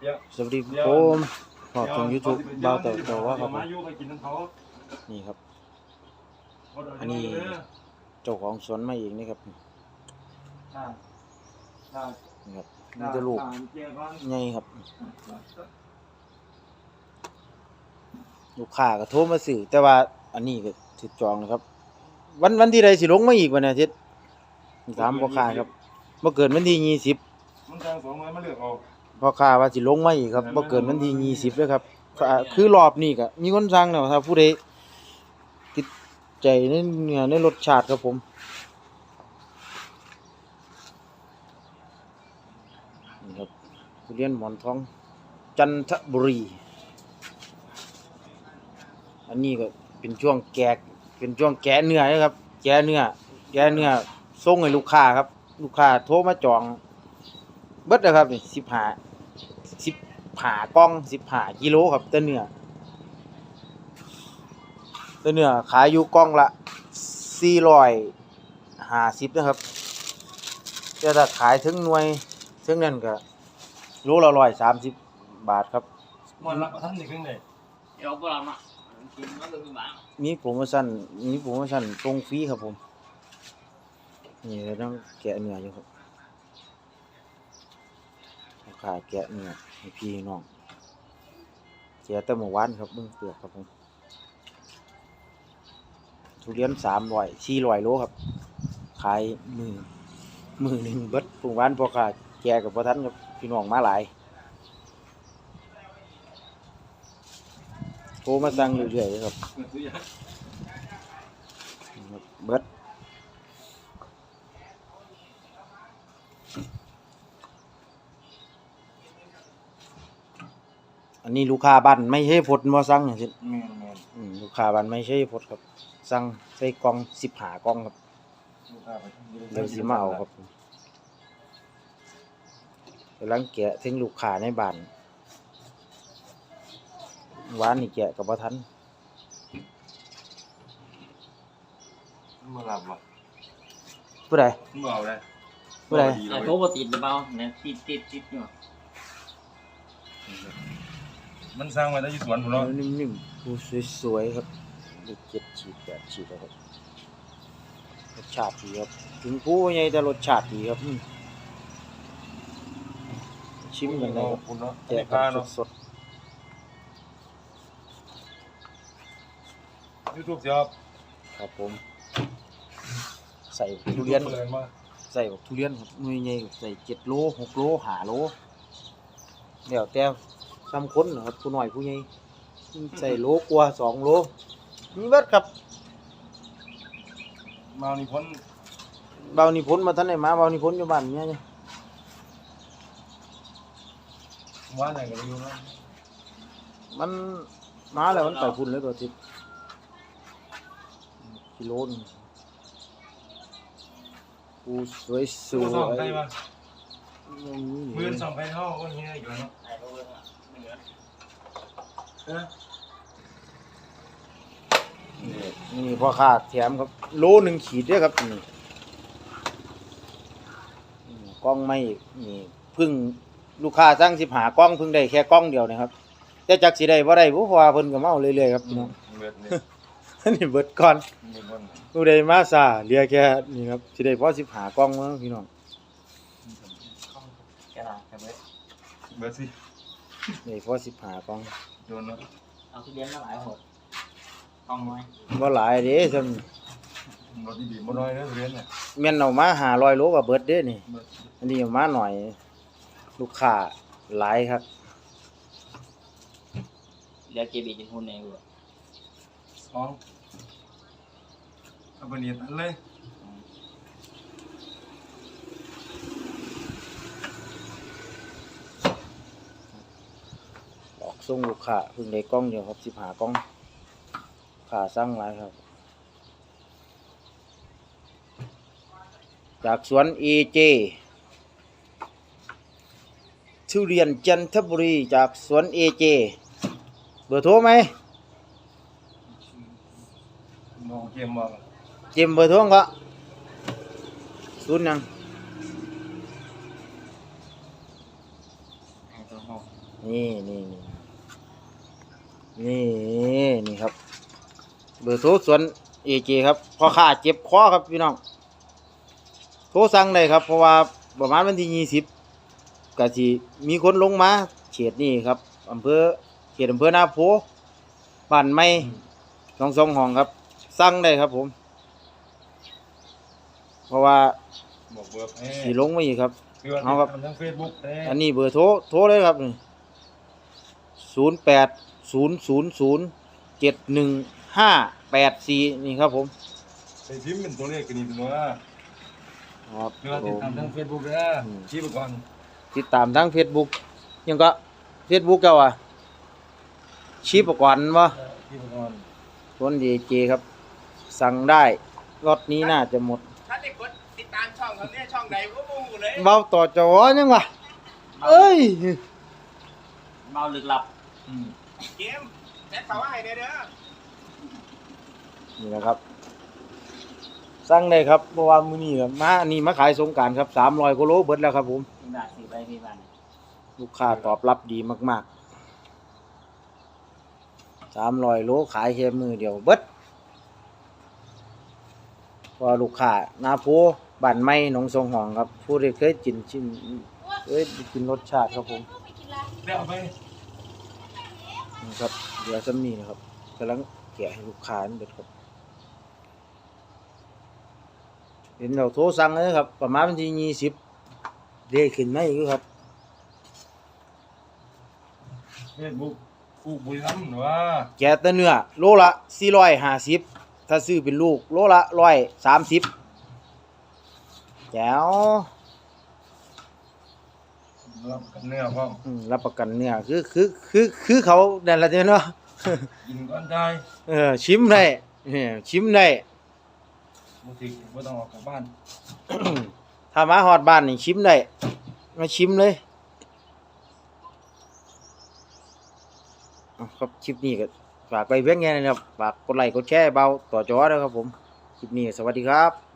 เดี๋ยวสวัสดีผมขอบคุณยูทูบบ่าวแต่แต่ว่าครับผมมาอยู่ไปกินน้ำเขานี่ครับเอาเดี๋ยวอันนี้เด้อเจ้าของสวนมาเองนี่ครับอ่าอ่านี่ครับนี่จะลูกอ่าเจียก่อนใหญ่ครับ ลูกค้าก็โทรมาซื้อแต่ว่าอันนี้ก็ถูกจองนะครับ วันวันที่ใดสิลงมาอีกวันอาทิตย์ถามพ่อค้าครับบ่เกินวันที่ยี่สิบมันทางสองไม้มาเลือกเอา พ่อค้าว่าสิลงมาอีกครับบ่เกินวันที่ยี่สิบเลยครับอ่าคือรอบนี้ก็มีคนสั่งแล้วถ้าผู้ใดติดใจในเนื้อในรสชาติครับผมนี่ครับทุเรียนหมอนทอง จันทบุรี อันนี้ก็เป็นช่วงแกะเป็นช่วงแกะเนื้อนะครับ แกะเนื้อแกะเนื้อส่งให้ลูกค้าครับ ลูกค้าโทรมาจองเบิดนะครับนี่สิบหา สิบหากล้องสิบหากิโลครับแต่เนื้อแต่เนื้อขายอยู่กล้องละสี่ร้อยห้าสิบนะครับแต่ถ้าขายถึงหน่วยถึงนั่นก็โลละร้อยสามสิบบาทครับมันรับท่านนี่ครึ่งเลยเดี๋ยวพวกเรามากินมาดูบ้างมีโปรโมชั่นมีโปรโมชั่นตรงฟรีครับผม นี่เราต้องแกะเนื้ออยู่ครับ ราคาแกะเนื้อให้พี่น้องแกะแต่เมื่อวานครับเบิ่งเปลือกครับผมทุเรียนสามร้อยสี่ร้อยโลครับ ขายมือมือหนึ่งเบิดเมื่อวานพอขาแกะกับพอทันครับพี่น้องมาหลายโทรมาสั่งเรื่อยๆเลยครับครับเบิด อันนี้ลูกค้าบ้านไม่ใช่พดมาสั่งสิแม่นแม่นอืมลูกค้าบ้านไม่ใช่พดครับ สั่งใส่กล่องสิบหากล่องครับลูกค้าไปเดี๋ยวสิมาเอาครับกำลังแกะถึงลูกค้าในบ้านหวานนี่แกะกับบ่ทันมาหลับว่ะผู้ใดมึงเอาเลยผู้ใดไอ้โทรปติดหรือเปล่าเนี่ยติดติดติดอยู่มั นสร้างไว้ได้อยู่สวนผมเนาะนิ่มๆผู้สวยๆครับลูกเจ็ดฉีดแปดฉีดแล้วครับรสชาติดีครับถึงผู้ใหญ่แต่รสชาติดีครับอืมชิมกันเลยครับคุณเนาะแจแจกกกักานเนาะสดยูทูบเสียครับๆครับผม ใส่ทุเรียนเปิดมาใส่บักทุเรียนครับหน่วยใหญ่ใส่เจ็ดโลหกโลห้าโลเดี๋ยวแต่ ซ้ำคนนะครับผู้น้อยผู้ใหญ่ใส่โลกว่าสองโลมีเบิดครับมานี่พ้นเบานิพนธ์มาท่านไหนมาเบานิพนธ์อยู่บ้านเนี่ยว่าไหนกันอยู่เนาะมันมาแล้วมันไปพุ่นเลยตัวทิศกิโลหนึงกูสวยสมือวสองยใครมามือสองใครเข้าก็เฮียอยู่เนาะ ไอ้โทรเบิ่งอะเหนือเออนี่พ่อค้าแถมครับ โลหนึ่งขีดเด้วยครับนี่นี่กล้องไม่นี่เพึ่งลูกค้าสั่งสิบหากล้องเพึ่งได้แค่กล้องเดียวนะครับแต่จักสิได้บ่ได้บ่เพราะว่าเพิ่นก็เมาเรื่อยๆครับพี่น้องเบิดเนี่ยอันนี้เบิดก่อนเบิดวันผู้ใดมาซาเหลือแค่นี่ครับสิได้พอสิบหากล้องมั้งพี่น้องกระดาษครับเว้ยเบิดสิ ได้พอสิบหากล้องโดนเนาะเอาทุเรียนมาหลายหดกล้องน้อยบ่หลายเด้ซั่นรถดีๆบ่น้อยนะเรียนเนี่ยแม่นเอามา500โลก็เบิดเด้นี่เบิดอันนี้เอามาหน่อย ลูกค้าหลายครับเดี๋ยวเก็บอีกจนหุ่นเองกูสองเอาไปเรียนอันเลย ออก ส่งลูกค้าเพิ่งได้กล้องเดียวครับสิบหากล้องขาสั่งหลายครับ จากสวนเอเจทุเรียนจันทบุรีจากสวนเอเจเบอร์โทรไหมมองเกมมองเจมเบอร์โทรก็ศูนย์หยังไอ้ตัวหกนี่นี่นี่ นี่นี่ครับ เบอร์โทรสวนเอเจครับพ่อค้าเจ็บคอครับพี่น้อง โทรสั่งได้ครับ เพราะว่าประมาณวันที่ยี่สิบก็สิมีคนลงมาเขตนี่ครับอำเภอเขตอำเภอนาโพบ้านไม่สองสองห้องครับสั่งได้ครับผม เพราะว่าบอกเบอร์ให้สีลงมาอีกครับ คือว่าเอาครับทำทั้งเฟซบุ๊กเด้อันนี้เบอร์โทรโทรเลยครับนี่ศูนย์แปด ศูนย์ศูนย์ศูนย์เจ็ดหนึ่งห้าแปดสี่นี่ครับผมไปพิมพ์เป็นตัวเลขกันนี่ตัวครับคือว่าผติดม ตามทั้งเฟซบุ๊กเด้ออืม ชี้ไปก่อนติดตามทั้งเฟซบุ๊กยังก็เฟซบุ๊กเจ้าอะชีพก่อนวะเออชี้ไปก่อนคนดีเจครับ สั่งได้รถนี้น่าจะหมดถ้าได้กดติดตามช่องเขาเนี่ยช่องไหนก็มูเลยเบาต่อจอยังวะเอ้ย เมาลึกลับอืม เกมแอดเขาว่าให้เด้อเด้อนี่นะครับสั่งได้ครับเพราะว่ามื้อนี้ครับมาอันนี้มาขายสงกรารครับสามร้อยกิโลเบิดแล้วครับผมมีบาทสี่ใบมีบาทลูกค้าตอบรับดีมากๆ สามร้อยโลขายแค่มือเดียวเบิดเพอลูกค้าหนาโพบ้านไม้หนองทรงหองครับ ผู้ที่เคยกินชิมเคยกินรสชาติครับผมได้เอาไป นี่ครับเดี๋ยวซ้ำนี้นะครับกำลังแกะให้ลูกค้านี่เบิดครับเห็นเราโทรสั่งเลยครับ ประมาณวันที่ยี่สิบเรียกขึ้นมาอีกอยู่ครับเฟซบุ๊กกูบุรีรัมย์หรือว่าแกะแต่เนื้อโลละสี่ร้อยห้าสิบถ้าซื้อเป็นลูกโลละร้อยสามสิบแจ๋ว รับกันเนื้อพร้อมอืมรับประกันเนื้อคือคือคือคือเขานั่นแหละเนาะ กินก่อนได้เออชิมได้เออชิมได้บ่สิบ่ต้องออกจากบ้านถ้ามาฮอดบ้านนี่ชิมได้มาชิมเลยเอาครับคลิปนี้ก็ฝากไปเพียงแค่นี้นะครับฝากกดไลค์กดแชร์เบาต่อจอด้วยครับผม คลิปนี้สวัสดีครับ